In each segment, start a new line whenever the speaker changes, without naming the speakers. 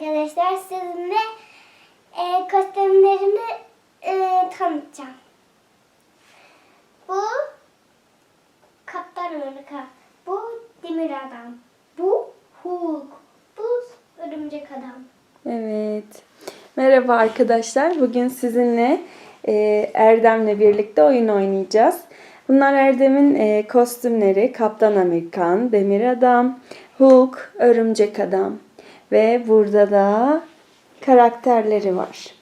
arkadaşlar sizinle e, kostümlerimi e, tanıtacağım. Bu Kaptan Amerika. Bu Demir Adam. Bu Hulk. Bu Örümcek Adam.
Evet. Merhaba arkadaşlar. Bugün sizinle e, Erdem'le birlikte oyun oynayacağız. Bunlar Erdem'in e, kostümleri. Kaptan Amerikan, Demir Adam, Hulk, Örümcek Adam. Ve burada da karakterleri var.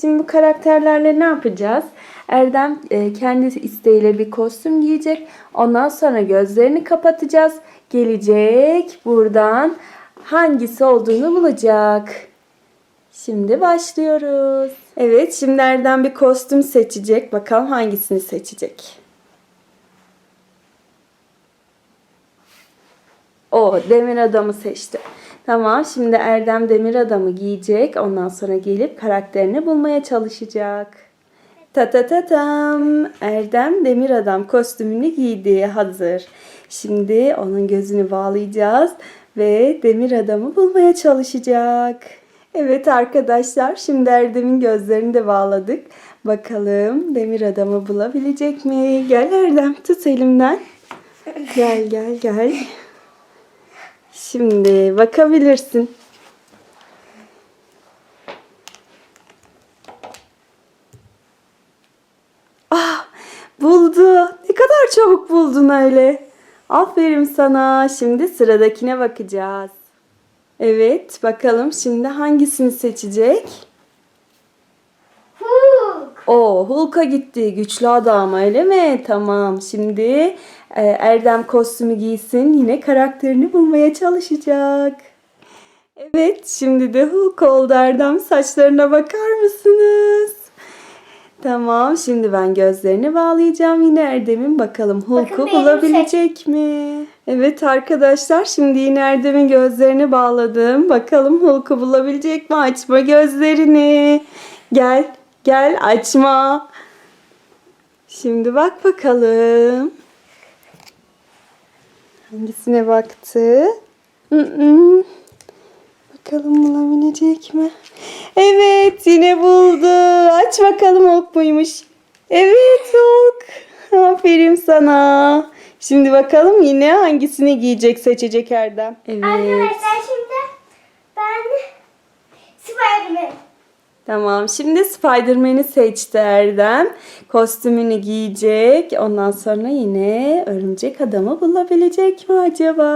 Şimdi bu karakterlerle ne yapacağız? Erdem e, kendi isteğiyle bir kostüm giyecek. Ondan sonra gözlerini kapatacağız. Gelecek buradan hangisi olduğunu bulacak. Şimdi başlıyoruz. Evet, şimdi Erdem bir kostüm seçecek. Bakalım hangisini seçecek. O demir adamı seçti. Tamam, şimdi Erdem demir adamı giyecek. Ondan sonra gelip karakterini bulmaya çalışacak. Ta ta ta tam. Erdem demir adam kostümünü giydi. Hazır. Şimdi onun gözünü bağlayacağız ve demir adamı bulmaya çalışacak. Evet arkadaşlar, şimdi Erdem'in gözlerini de bağladık. Bakalım demir adamı bulabilecek mi? Gel Erdem, tut elimden. Gel gel gel. Şimdi bakabilirsin. Ah buldu. Ne kadar çabuk buldun öyle. Aferin sana. Şimdi sıradakine bakacağız. Evet bakalım şimdi hangisini seçecek? O Hulk'a gitti. Güçlü adam öyle mi? Tamam. Şimdi e, Erdem kostümü giysin. Yine karakterini bulmaya çalışacak. Evet şimdi de Hulk oldu Erdem. Saçlarına bakar mısınız? Tamam şimdi ben gözlerini bağlayacağım yine Erdem'in bakalım Hulk'u bulabilecek mi? Evet arkadaşlar şimdi yine Erdem'in gözlerini bağladım. Bakalım Hulk'u bulabilecek mi? Açma gözlerini. Gel gel açma. Şimdi bak bakalım. Hangisine baktı? Bakalım bulabilecek mi? Evet yine buldu. Aç bakalım Hulk muymuş? Evet Hulk. Aferin sana. Şimdi bakalım yine hangisini giyecek seçecek Erdem. Evet.
Arkadaşlar şimdi ben Spiderman.
Tamam şimdi Spider-Man'i seçti Erdem. Kostümünü giyecek. Ondan sonra yine örümcek adamı bulabilecek mi acaba?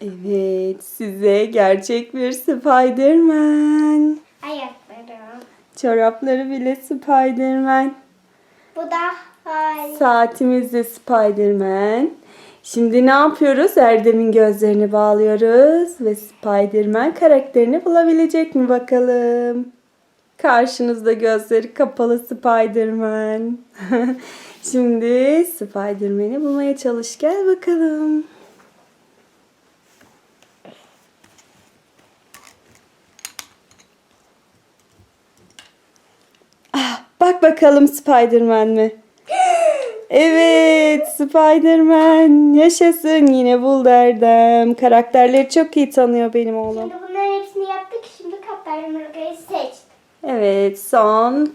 Evet size gerçek bir Spider-Man.
Ayaklarım.
Çorapları bile Spider-Man.
Bu da hay.
Saatimiz de Spider-Man. Şimdi ne yapıyoruz? Erdem'in gözlerini bağlıyoruz ve Spider-Man karakterini bulabilecek mi bakalım? Karşınızda gözleri kapalı Spider-Man. Şimdi Spider-Man'i bulmaya çalış gel bakalım. Ah, bak bakalım Spider-Man mi? Evet, Spider-Man. Yaşasın yine buldu Erdem. Karakterleri çok iyi tanıyor benim oğlum.
Şimdi bunların hepsini yaptık. Şimdi Kaptan Amerika'yı seç.
Evet, son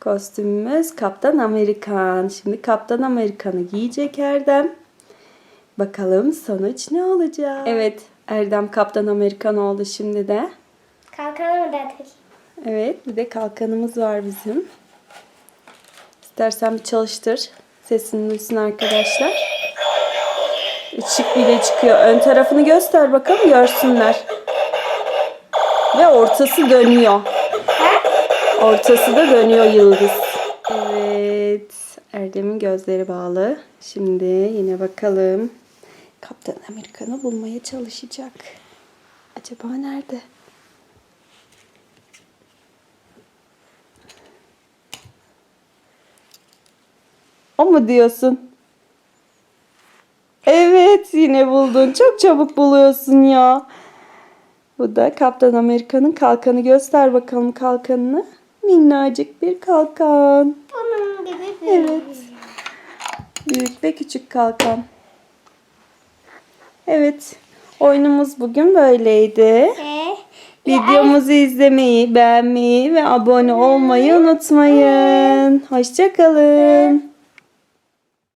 kostümümüz Kaptan Amerikan. Şimdi Kaptan Amerikan'ı giyecek Erdem. Bakalım sonuç ne olacak? Evet, Erdem Kaptan Amerikan oldu şimdi de.
Kalkalım da tek.
Evet, bir de kalkanımız var bizim. İstersen bir çalıştır. Sesini duysun arkadaşlar. Işık bile çıkıyor. Ön tarafını göster bakalım görsünler. Ve ortası dönüyor. Ortası da dönüyor yıldız. Evet. Erdem'in gözleri bağlı. Şimdi yine bakalım. Kaptan Amerikan'ı bulmaya çalışacak. Acaba nerede? O mu diyorsun? Evet yine buldun. Çok çabuk buluyorsun ya. Bu da Kaptan Amerika'nın kalkanı. Göster bakalım kalkanını. Minnacık bir kalkan.
Bunun gibi bir.
Evet. Büyük ve küçük kalkan. Evet. Oyunumuz bugün böyleydi.
Ve
Videomuzu izlemeyi, beğenmeyi ve abone olmayı unutmayın. Hoşçakalın.